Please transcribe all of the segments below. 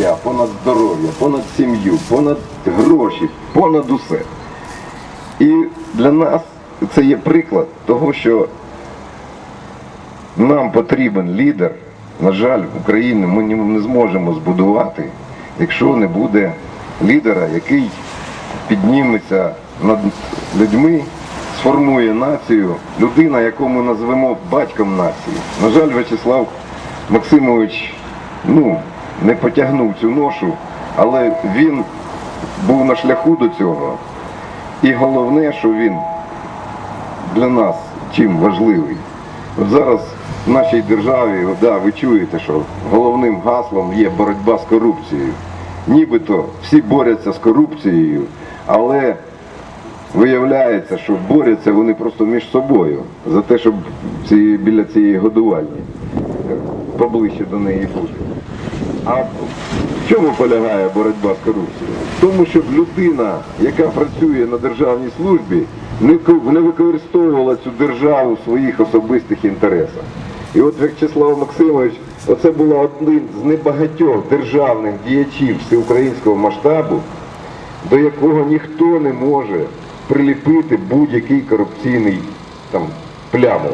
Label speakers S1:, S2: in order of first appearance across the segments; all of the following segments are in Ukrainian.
S1: життя, понад здоров'я, понад сім'ю, понад гроші, понад усе. І для нас це є приклад того, що нам потрібен лідер. На жаль, Україну ми не зможемо збудувати, якщо не буде лідера, який підніметься над людьми, сформує націю, людина, яку ми назвемо батьком нації. На жаль, В'ячеслав Максимович ну, не потягнув цю ношу, але він був на шляху до цього. І головне, що він для нас чим важливий. От зараз в нашій державі, да, ви чуєте, що головним гаслом є боротьба з корупцією. Нібито всі борються з корупцією, але виявляється, що борються вони просто між собою за те, щоб ці, біля цієї годувальні поближче до неї бути. А в чому полягає боротьба з корупцією? В тому, щоб людина, яка працює на державній службі, не використовувала цю державу в своїх особистих інтересах. І от В'ячеслав Максимович, оце була один з небагатьох державних діячів всеукраїнського масштабу, до якого ніхто не може приліпити будь-який корупційний там, пляму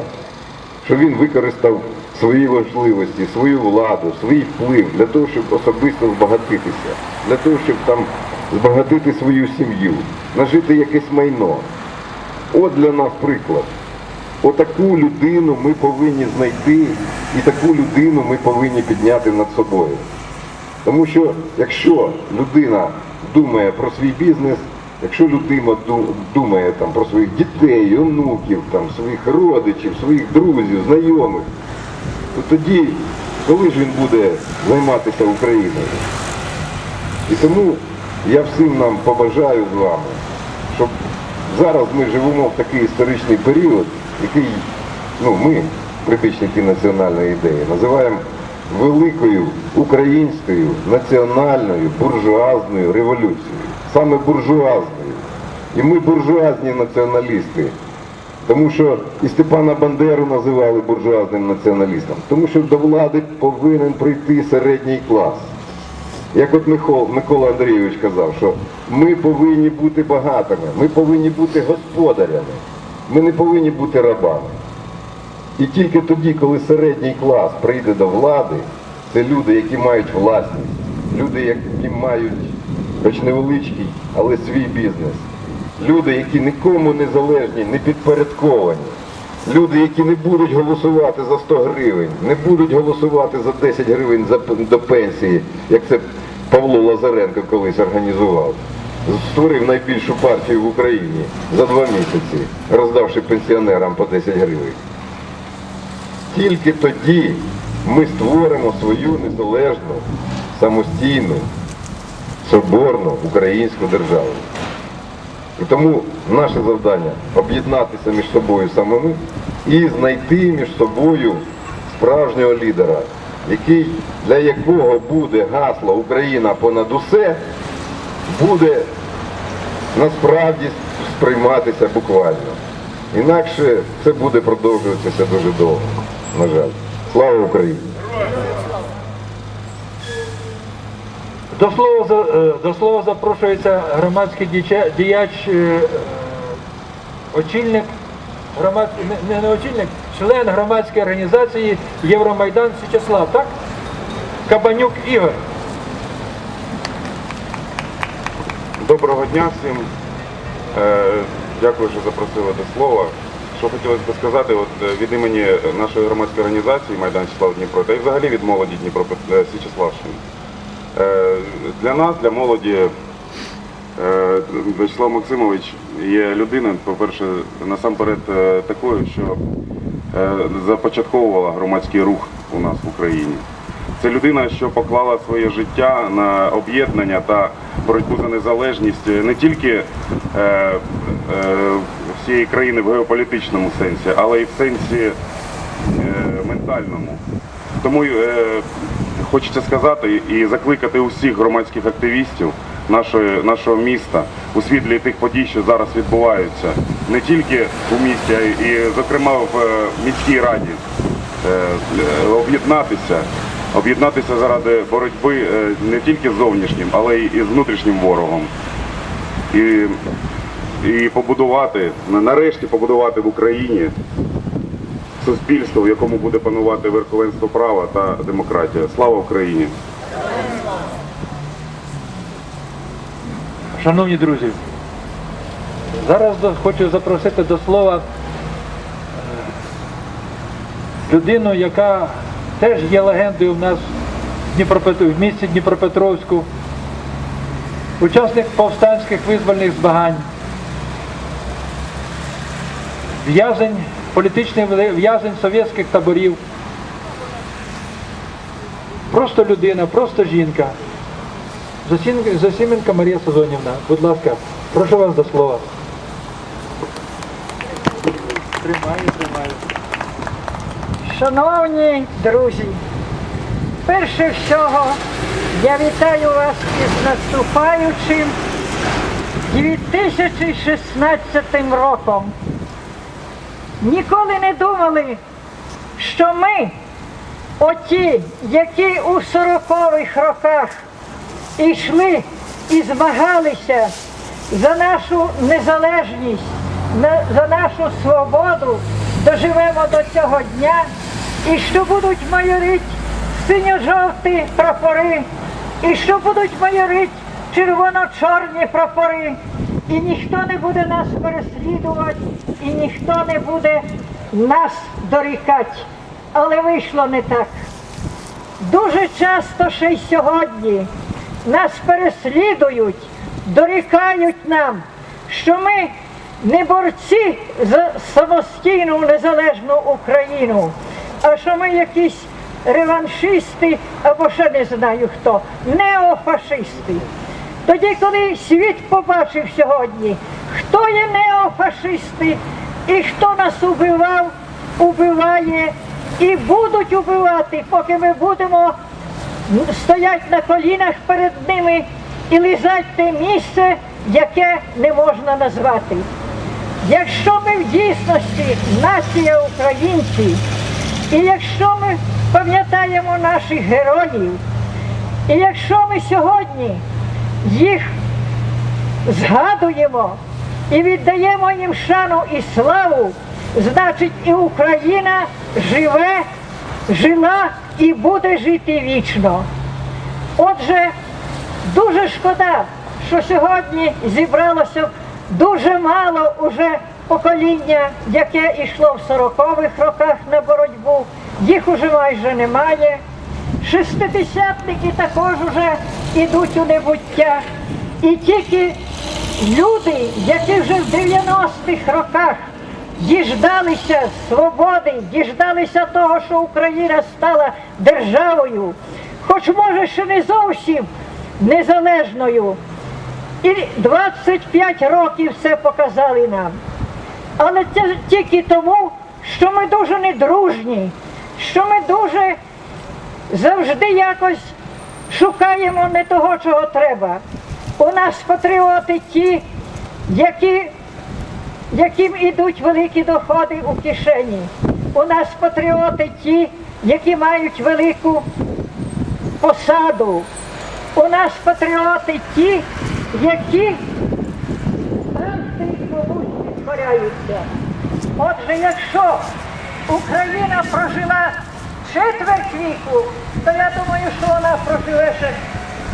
S1: що він використав свої важливості, свою владу, свій вплив для того, щоб особисто збагатитися, для того, щоб там збагатити свою сім'ю, нажити якесь майно. От для нас приклад. Отаку людину ми повинні знайти і таку людину ми повинні підняти над собою. Тому що якщо людина думає про свій бізнес, якщо людина думає там, про своїх дітей, онуків, там, своїх родичів, своїх друзів, знайомих, то тоді, коли ж він буде займатися Україною? І тому я всім нам побажаю з вами, щоб зараз ми живемо в такий історичний період, який ну, ми, прибічники національної ідеї, називаємо великою українською національною буржуазною революцією. Саме буржуазною. І ми буржуазні націоналісти. Тому що і Степана Бандеру називали буржуазним націоналістом. Тому що до влади повинен прийти середній клас. Як от Микола, Андрійович казав, що ми повинні бути багатими, ми повинні бути господарями, ми не повинні бути рабами. І тільки тоді, коли середній клас прийде до влади, це люди, які мають власність, люди, які мають хоч невеличкий, але свій бізнес. Люди, які нікому не залежні, не підпорядковані. Люди, які не будуть голосувати за 100 гривень, не будуть голосувати за 10 гривень до пенсії, як це Павло Лазаренко колись організував. Створив найбільшу партію в Україні за два місяці, роздавши пенсіонерам по 10 гривень. Тільки тоді ми створимо свою незалежну, самостійну, соборну українську державу. І тому наше завдання об'єднатися між собою самими і знайти між собою справжнього лідера, який, для якого буде гасло Україна понад усе, буде насправді сприйматися буквально. Інакше це буде продовжуватися дуже довго. На жаль. Слава Україні!
S2: До слова, е, до слова запрошується громадський діяч, е, очільник, громад, не- не, очільник, член громадської організації Євромайдан Січеслав, так? Кабанюк Ігор.
S3: Доброго дня всім. Е, Дякую, що запросили до слова. Що хотілося б сказати от, від імені нашої громадської організації Майдан Числав Дніпро, та й взагалі від молоді Дніпро Січеславщини. Е, Для нас, для молоді, е, Вячеслав Максимович є людиною, по-перше, насамперед е, такою, що започатковувала громадський рух у нас в Україні. Це людина, що поклала своє життя на об'єднання та боротьбу за незалежність не тільки всієї країни в геополітичному сенсі, але й в сенсі ментальному. Тому е, хочеться сказати і закликати усіх громадських активістів нашої, нашого міста у світлі тих подій, що зараз відбуваються, не тільки у місті, а і, зокрема в е, міській раді, е, е, об'єднатися, об'єднатися заради боротьби е, не тільки з зовнішнім, але й з внутрішнім ворогом. І, і побудувати, нарешті побудувати в Україні суспільство, в якому буде панувати верховенство права та демократія. Слава Україні!
S2: Шановні друзі, зараз хочу запросити до слова е, людину, яка теж є легендою в нас в, місті Дніпропетровську, учасник повстанських визвольних змагань, в'язень, політичний в'я- в'язень совєтських таборів, просто людина, просто жінка. Засіменка Марія Сазонівна, будь ласка, прошу вас до слова. Тримаю, тримаю.
S4: Шановні друзі, перше всього я вітаю вас із наступаючим 2016 роком. Ніколи не думали, що ми, оті, які у 40-х роках йшли і змагалися за нашу незалежність, за нашу свободу, доживемо до цього дня. І що будуть майорить синьо-жовті прапори, і що будуть майорить червоно-чорні прапори, і ніхто не буде нас переслідувати, і ніхто не буде нас дорікати. Але вийшло не так. Дуже часто ще й сьогодні нас переслідують, дорікають нам, що ми не борці за самостійну незалежну Україну, а що ми якісь реваншисти або ще не знаю хто, неофашисти. Тоді, коли світ побачив сьогодні, хто є неофашисти і хто нас убивав, убиває і будуть убивати, поки ми будемо стоять на колінах перед ними і лизать те місце, яке не можна назвати. Якщо ми в дійсності нація українців, і якщо ми пам'ятаємо наших героїв, і якщо ми сьогодні їх згадуємо і віддаємо їм шану і славу, значить і Україна живе, жила і буде жити вічно. Отже, дуже шкода, що сьогодні зібралося дуже мало уже покоління, яке йшло в 40-х роках на боротьбу. Їх уже майже немає. Шестидесятники також уже йдуть у небуття. І тільки люди, які вже в 90-х роках діждалися свободи, діждалися того, що Україна стала державою, хоч може ще не зовсім незалежною. І 25 років це показали нам. Але це тільки тому, що ми дуже недружні, що ми дуже завжди якось шукаємо не того, чого треба. У нас патріоти ті, які, яким ідуть великі доходи у кишені. У нас патріоти ті, які мають велику посаду. У нас патріоти ті, які підкоряються. Отже, якщо Україна прожила четверть віку, то я думаю, що вона проживе ще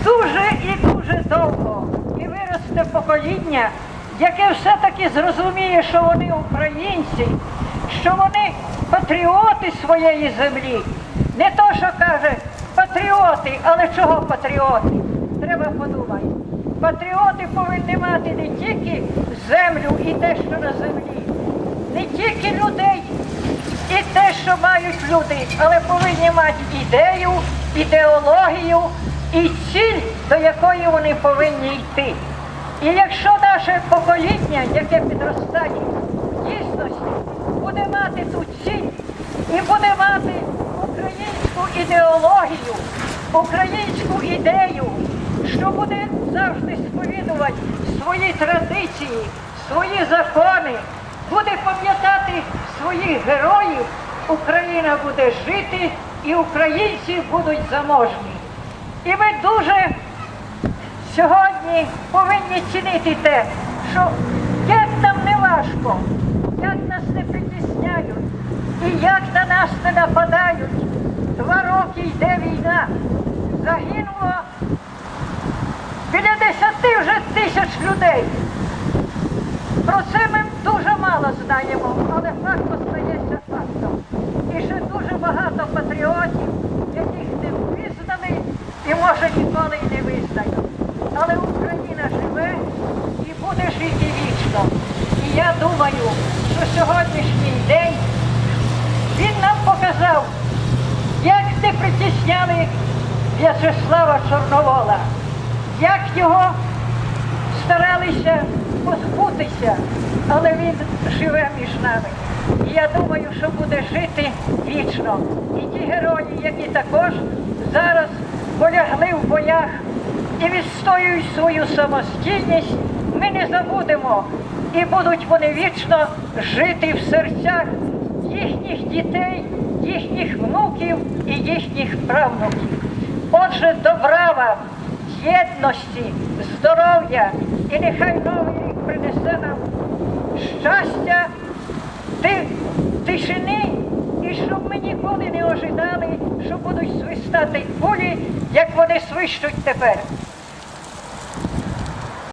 S4: дуже і дуже довго. І виросте покоління, яке все-таки зрозуміє, що вони українці, що вони патріоти своєї землі. Не то, що каже патріоти, але чого патріоти? Треба подумати. Патріоти повинні мати не тільки землю і те, що на землі, не тільки людей що мають люди, але повинні мати ідею, ідеологію і ціль, до якої вони повинні йти. І якщо наше покоління, яке підростає, дійсності буде мати ту ціль і буде мати українську ідеологію, українську ідею, що буде завжди сповідувати свої традиції, свої закони, буде пам'ятати своїх героїв, Україна буде жити і українці будуть заможні. І ми дуже сьогодні повинні цінити те, що як нам не важко, як нас не притісняють, і як на нас не нападають. Два роки йде війна. Загинуло біля десяти вже тисяч людей. Про це ми дуже мало знаємо, але факт остається фактом. І ще дуже багато патріотів, яких не визнали і може ніколи і не визнають. Але Україна живе і буде жити вічно. І я думаю, що сьогоднішній день він нам показав, як не притісняли В'ячеслава Чорновола, як його старалися позбутися, але він живе між нами. І я думаю, що буде жити вічно. І ті герої, які також зараз полягли в боях і відстоюють свою самостійність, ми не забудемо. І будуть вони вічно жити в серцях їхніх дітей, їхніх внуків і їхніх правнуків. Отже, добра вам, єдності, здоров'я і нехай новий рік принесе нам щастя, тишини, щоб ми ніколи не ожидали, що будуть свистати кулі, як вони свищуть тепер.